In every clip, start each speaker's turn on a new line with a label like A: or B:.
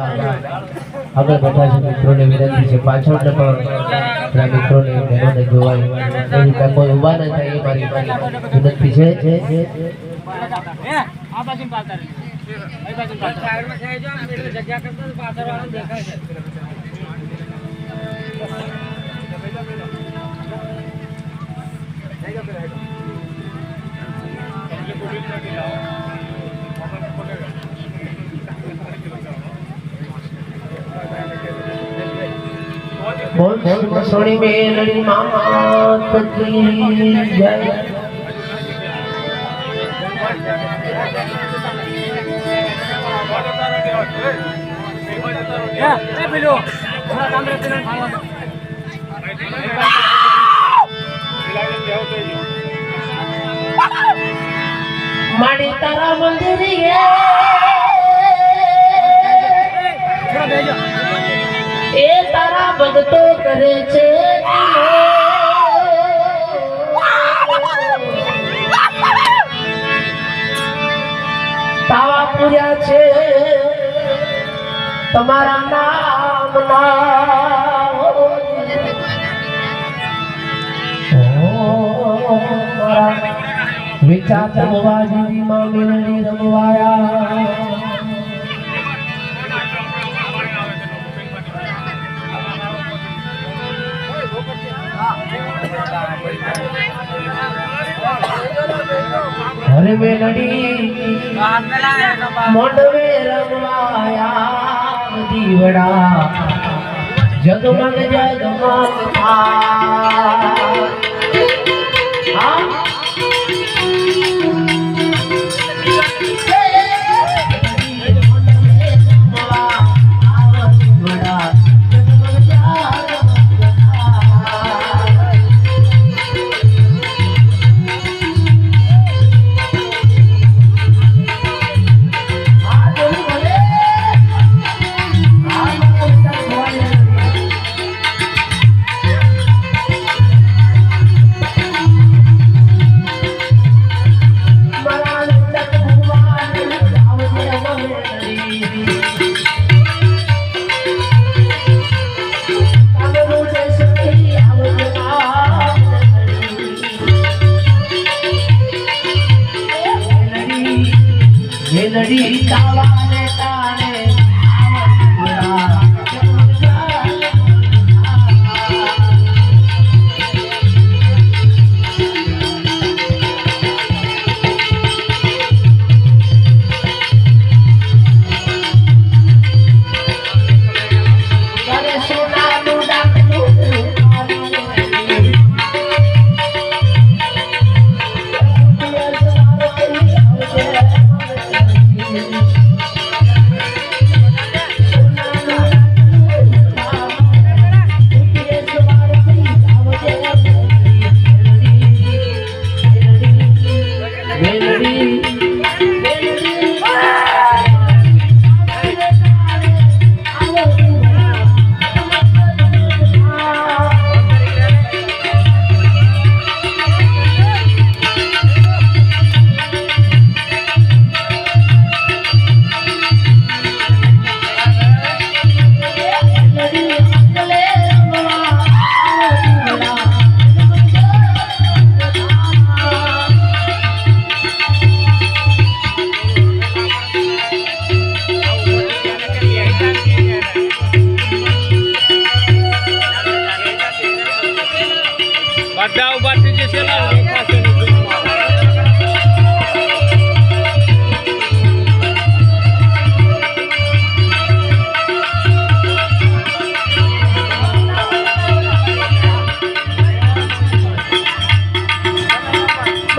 A: આગળ બેઠા છે મિત્રોને વિનંતી છે પાછળને પણ આપણા મિત્રોને બહેનોને જોવાય એ રીતે કોઈ ઊભા ન થાય એ મારી વિનંતી છે છે છે
B: આ બાજુ પાલતા રહેજો. એ બાજુ પાલતા. જગ્યા
A: સોની મેલડી મામા તકી જય
B: એ પેલો કામ રહેતું
A: તાવા પૂર્યા છે. તમારા નામ વિચાર રમવા જેવી માં મેલડી રમવાયા. હરે મેલડી મોડવે રમવાયા દીવડા જગમગ જગમગ થાય.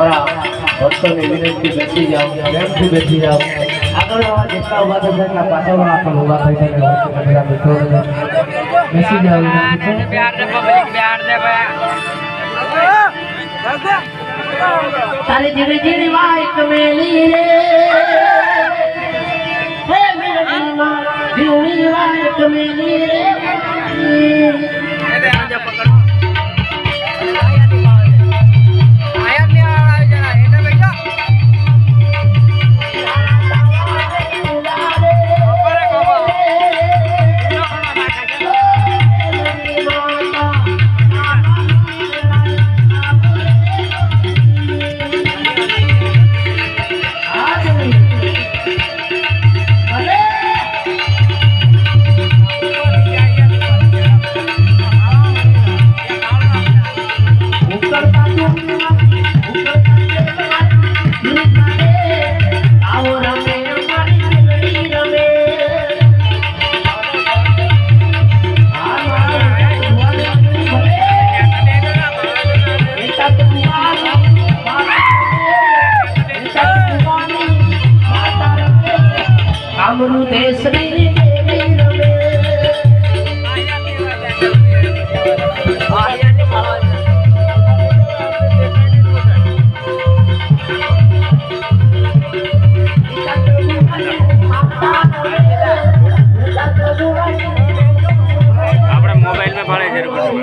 A: મારા ભક્તોને વિનંતી બેસી જાઓ પ્રેમથી બેસી જાઓ આગળ જેટલા ઊભા થશે એટલા પાછળ
B: இருக்கட்டும்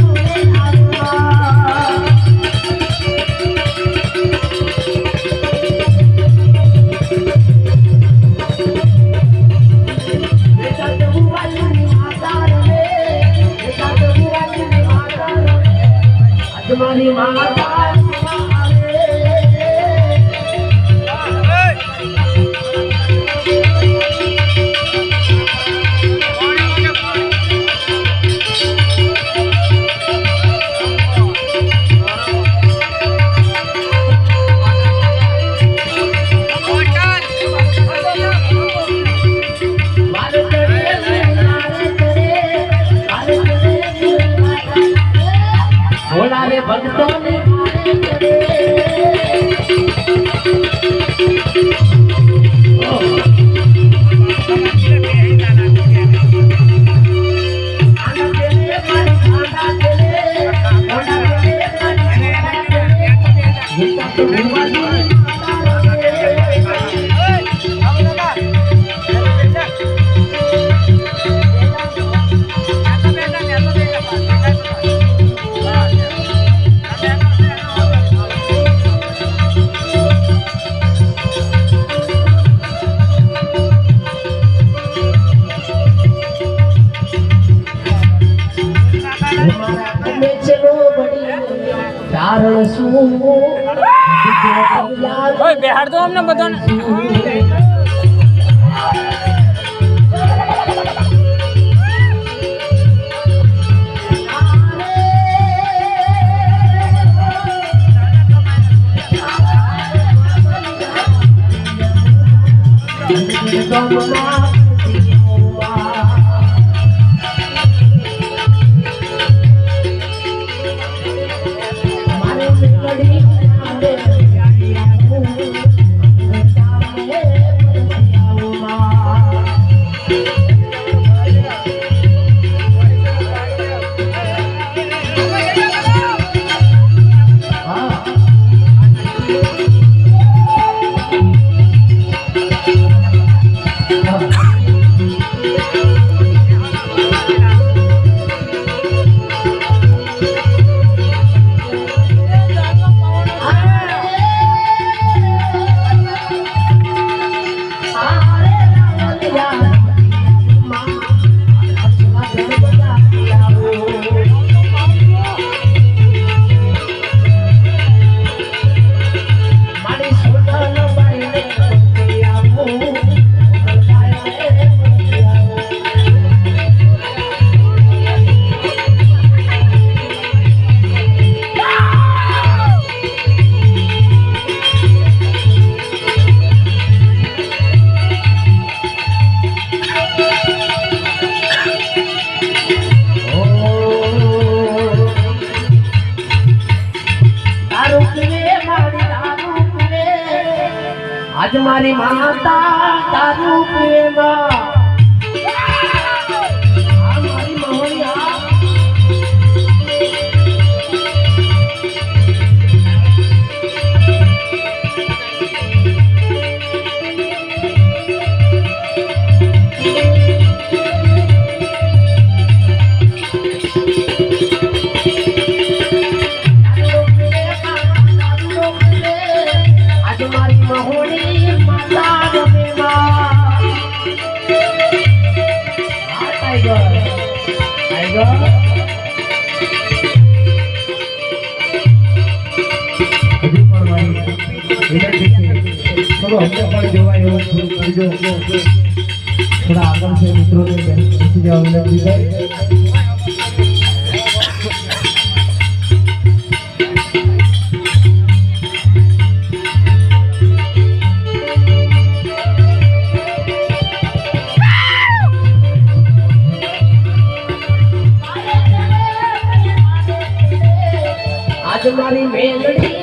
B: Bye. ભાઈ
A: બેહાડ દો અમને બધાને Thank you. મારી માતા તારું પ્રેમ. થોડો હમણાં પણ જોવાય એવું થોડું કરજો થોડા આગળ છે મિત્રોને બેસી જાઓ વિનંતી કરી आज हमारी मेलड़ी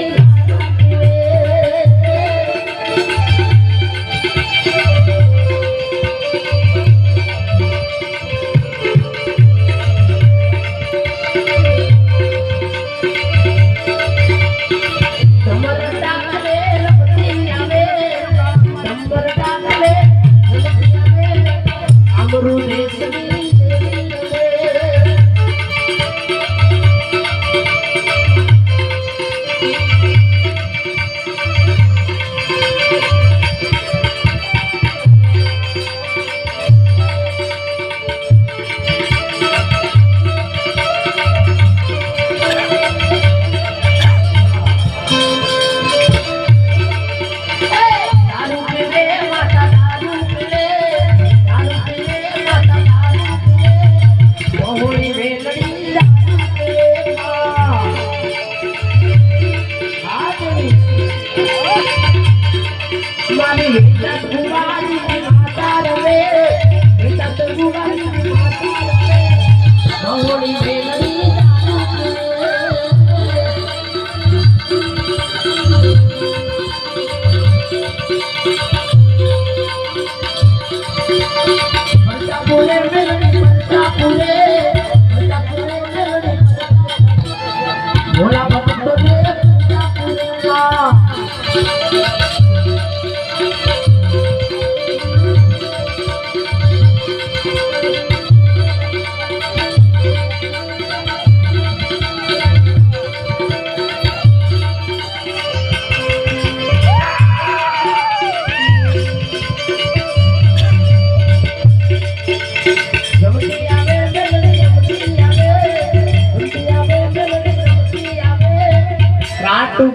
A: Hasta ponerme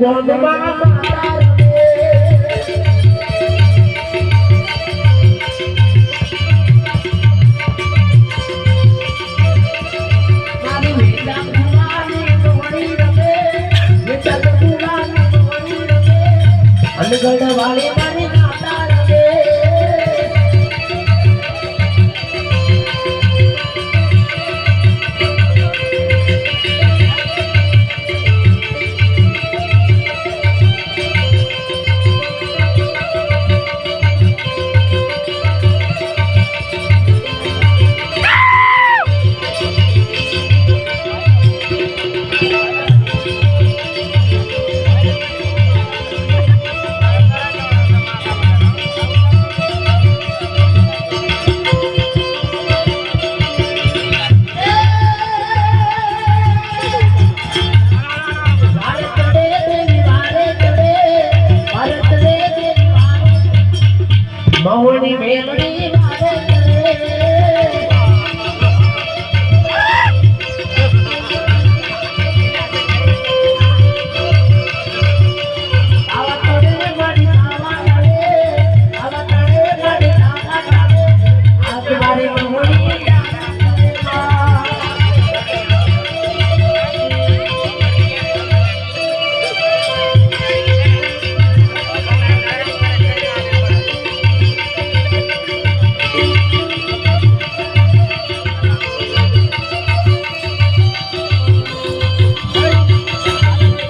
A: ગોંદમાં માતા મારી ભુવાની રમે,